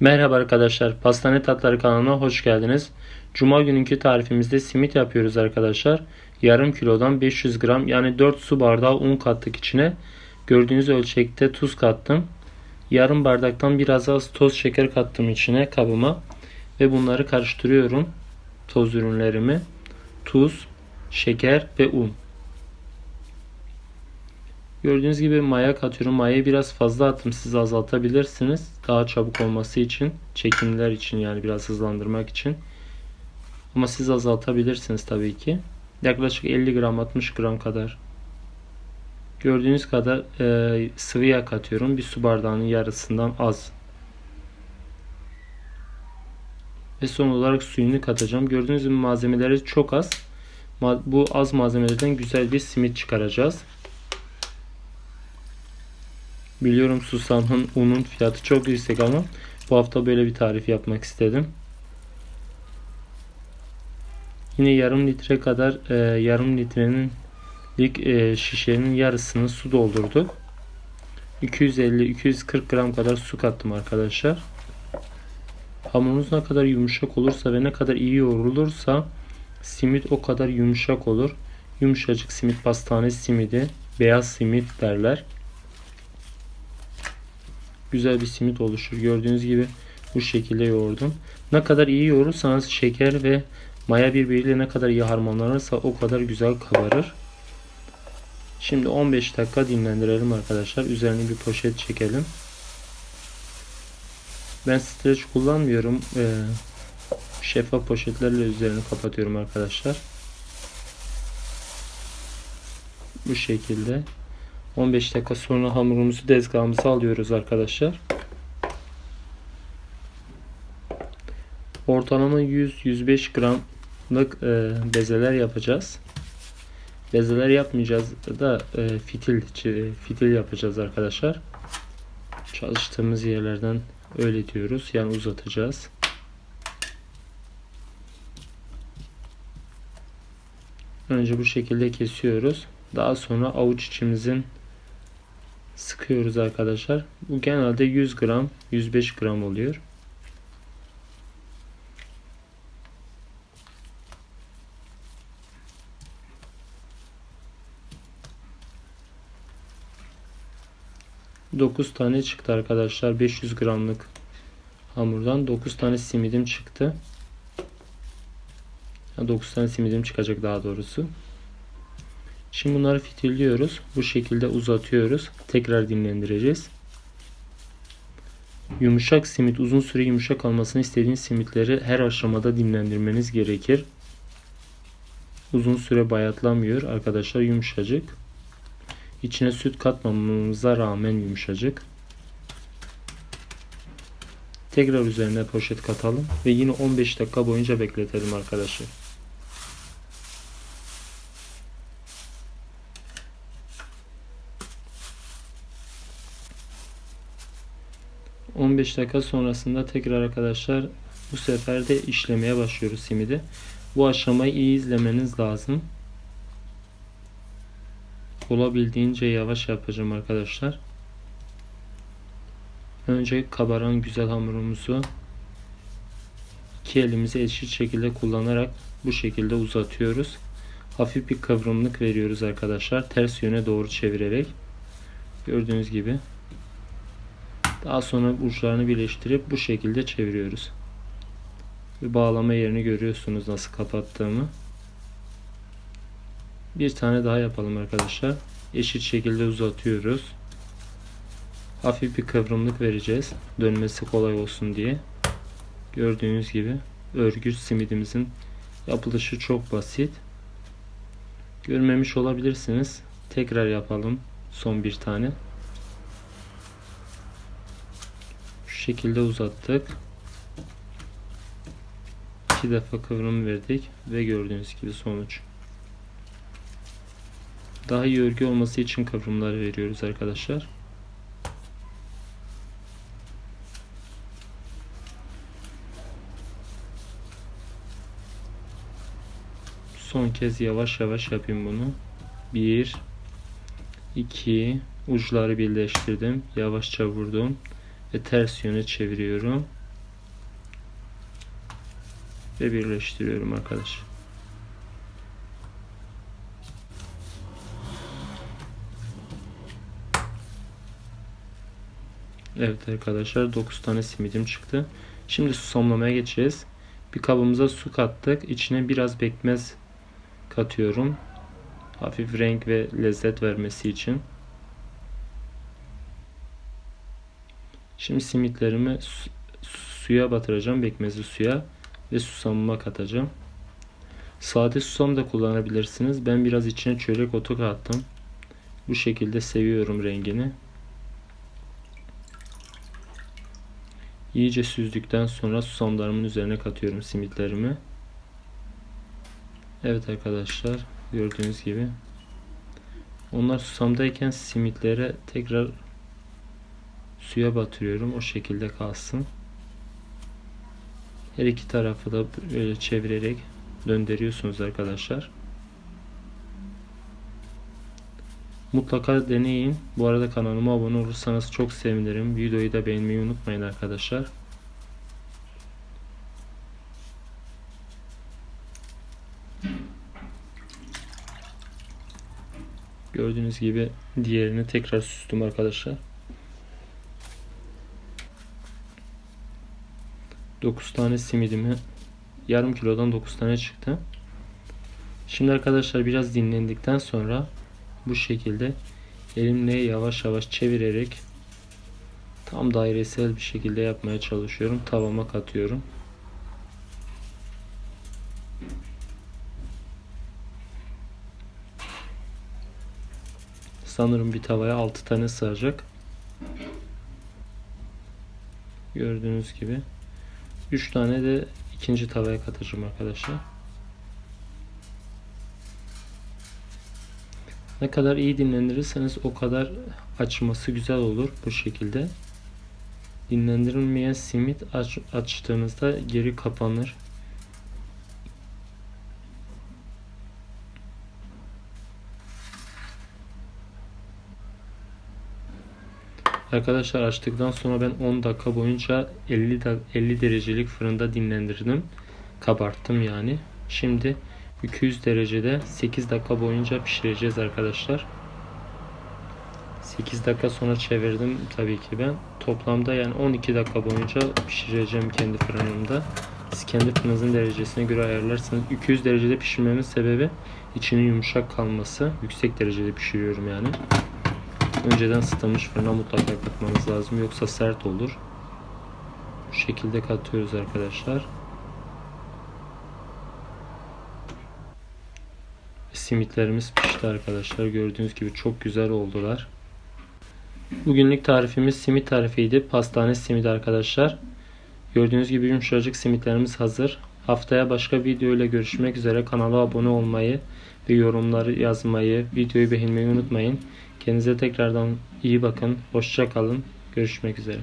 Merhaba arkadaşlar, Pastane Tatları kanalına hoş geldiniz. Cuma günkü tarifimizde simit yapıyoruz arkadaşlar. Yarım kilodan 500 gram yani 4 su bardağı un kattık içine. Gördüğünüz ölçekte tuz kattım. Yarım bardaktan biraz az toz şeker kattım içine kabıma. Ve bunları karıştırıyorum. Toz ürünlerimi. Tuz, şeker ve un. Gördüğünüz gibi maya katıyorum. Mayayı biraz fazla attım. Siz azaltabilirsiniz. Daha çabuk olması için. Çekimler için yani biraz hızlandırmak için. Ama siz azaltabilirsiniz tabii ki. Yaklaşık 50 gram 60 gram kadar. Gördüğünüz kadar e, sıvı yağ katıyorum. Bir su bardağının yarısından az. Ve son olarak suyunu katacağım. Gördüğünüz gibi malzemeleri çok az. Bu az malzemelerden güzel bir simit çıkaracağız. Biliyorum susamın unun fiyatı çok yüksek ama bu hafta böyle bir tarif yapmak istedim. Yine yarım litre kadar e, yarım litrenin lik e, şişenin yarısını su doldurduk. 250-240 gram kadar su kattım arkadaşlar. Hamurunuz ne kadar yumuşak olursa ve ne kadar iyi yoğrulursa simit o kadar yumuşak olur. Yumuşacık simit pastane simidi, beyaz simit derler güzel bir simit oluşur. Gördüğünüz gibi bu şekilde yoğurdum. Ne kadar iyi yoğurursanız şeker ve maya birbiriyle ne kadar iyi harmanlanırsa o kadar güzel kabarır. Şimdi 15 dakika dinlendirelim arkadaşlar. Üzerine bir poşet çekelim. Ben streç kullanmıyorum. Ee, şeffaf poşetlerle üzerini kapatıyorum arkadaşlar. Bu şekilde. 15 dakika sonra hamurumuzu tezgahımıza alıyoruz arkadaşlar. Ortalama 100-105 gramlık e, bezeler yapacağız. Bezeler yapmayacağız da e, fitil fitil yapacağız arkadaşlar. Çalıştığımız yerlerden öyle diyoruz. Yani uzatacağız. Önce bu şekilde kesiyoruz. Daha sonra avuç içimizin sıkıyoruz arkadaşlar. Bu genelde 100 gram 105 gram oluyor. Dokuz tane çıktı arkadaşlar. 500 gramlık hamurdan 9 tane simidim çıktı. 9 tane simidim çıkacak daha doğrusu. Şimdi bunları fitilliyoruz. Bu şekilde uzatıyoruz. Tekrar dinlendireceğiz. Yumuşak simit uzun süre yumuşak kalmasını istediğiniz simitleri her aşamada dinlendirmeniz gerekir. Uzun süre bayatlamıyor arkadaşlar yumuşacık. İçine süt katmamamıza rağmen yumuşacık. Tekrar üzerine poşet katalım ve yine 15 dakika boyunca bekletelim arkadaşlar. 15 dakika sonrasında tekrar arkadaşlar bu sefer de işlemeye başlıyoruz simidi. Bu aşamayı iyi izlemeniz lazım. Olabildiğince yavaş yapacağım arkadaşlar. Önce kabaran güzel hamurumuzu iki elimizi eşit şekilde kullanarak bu şekilde uzatıyoruz. Hafif bir kıvrımlık veriyoruz arkadaşlar. Ters yöne doğru çevirerek. Gördüğünüz gibi daha sonra uçlarını birleştirip bu şekilde çeviriyoruz. Bir bağlama yerini görüyorsunuz nasıl kapattığımı. Bir tane daha yapalım arkadaşlar. Eşit şekilde uzatıyoruz. Hafif bir kıvrımlık vereceğiz. Dönmesi kolay olsun diye. Gördüğünüz gibi örgü simidimizin yapılışı çok basit. Görmemiş olabilirsiniz. Tekrar yapalım. Son bir tane. Şekilde uzattık. İki defa kıvrım verdik ve gördüğünüz gibi sonuç. Daha iyi örgü olması için kıvrımlar veriyoruz arkadaşlar. Son kez yavaş yavaş yapayım bunu. 1 2 uçları birleştirdim. Yavaşça vurdum ve ters yöne çeviriyorum. ve birleştiriyorum arkadaşlar. Evet arkadaşlar 9 tane simidim çıktı. Şimdi susamlamaya geçeceğiz. Bir kabımıza su kattık. İçine biraz bekmez katıyorum. Hafif renk ve lezzet vermesi için. Şimdi simitlerimi su- suya batıracağım. Bekmezi suya ve susamıma katacağım. Sade susam da kullanabilirsiniz. Ben biraz içine çörek otu kattım. Bu şekilde seviyorum rengini. İyice süzdükten sonra susamlarımın üzerine katıyorum simitlerimi. Evet arkadaşlar gördüğünüz gibi onlar susamdayken simitlere tekrar suya batırıyorum. O şekilde kalsın. Her iki tarafı da böyle çevirerek döndürüyorsunuz arkadaşlar. Mutlaka deneyin. Bu arada kanalıma abone olursanız çok sevinirim. Videoyu da beğenmeyi unutmayın arkadaşlar. Gördüğünüz gibi diğerini tekrar süstüm arkadaşlar. 9 tane simidimi yarım kilodan 9 tane çıktı. Şimdi arkadaşlar biraz dinlendikten sonra bu şekilde elimle yavaş yavaş çevirerek tam dairesel bir şekilde yapmaya çalışıyorum. Tavama katıyorum. Sanırım bir tavaya 6 tane sığacak. Gördüğünüz gibi. 3 tane de ikinci tavaya katacağım arkadaşlar. Ne kadar iyi dinlendirirseniz o kadar açması güzel olur bu şekilde. Dinlendirilmeyen simit aç, açtığınızda geri kapanır. Arkadaşlar açtıktan sonra ben 10 dakika boyunca 50 da- 50 derecelik fırında dinlendirdim. Kabarttım yani. Şimdi 200 derecede 8 dakika boyunca pişireceğiz arkadaşlar. 8 dakika sonra çevirdim tabii ki ben. Toplamda yani 12 dakika boyunca pişireceğim kendi fırınımda. Siz kendi fırınınızın derecesine göre ayarlarsınız. 200 derecede pişirmemin sebebi içinin yumuşak kalması. Yüksek derecede pişiriyorum yani. Önceden ısıtılmış fırına mutlaka katmanız lazım. Yoksa sert olur. Bu şekilde katıyoruz arkadaşlar. Simitlerimiz pişti arkadaşlar. Gördüğünüz gibi çok güzel oldular. Bugünlük tarifimiz simit tarifiydi. Pastane simidi arkadaşlar. Gördüğünüz gibi yumuşacık simitlerimiz hazır. Haftaya başka video ile görüşmek üzere. Kanala abone olmayı ve yorumları yazmayı, videoyu beğenmeyi unutmayın. Kendinize tekrardan iyi bakın. Hoşça kalın. Görüşmek üzere.